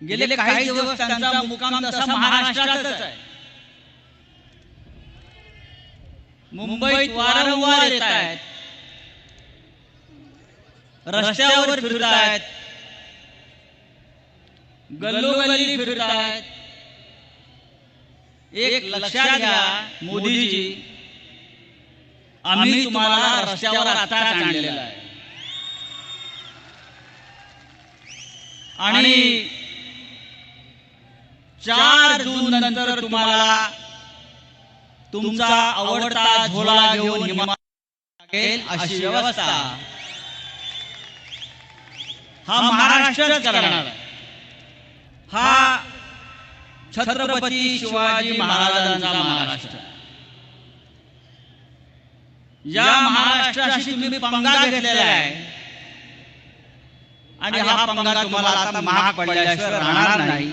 गेले काही दिवस त्यांचा मुक्काम तसा महाराष्ट्रातच आहे. मुंबईत वारंवार येत आहेत. रस्त्यावर फिरतायत. गल्लोगल्ली फिरतायत. एक लक्षात घ्या मोदीजी आम्ही तुम्हाला रस्त्यावर आताच आणलेला आहे. आणि चार जून नंतर तुम्हाला तुमचा आवडता झोला घेऊन लागेल अशी व्यवस्था. हा महाराष्ट्र करणार. हा छत्रपती शिवाजी महाराजांचा महाराष्ट्र. या महाराष्ट्राशी तुम्ही पंगा घेतलेला आहे. आणि हा पंगा तुम्हाला आता महाग पडल्याशिवाय राहणार नाही.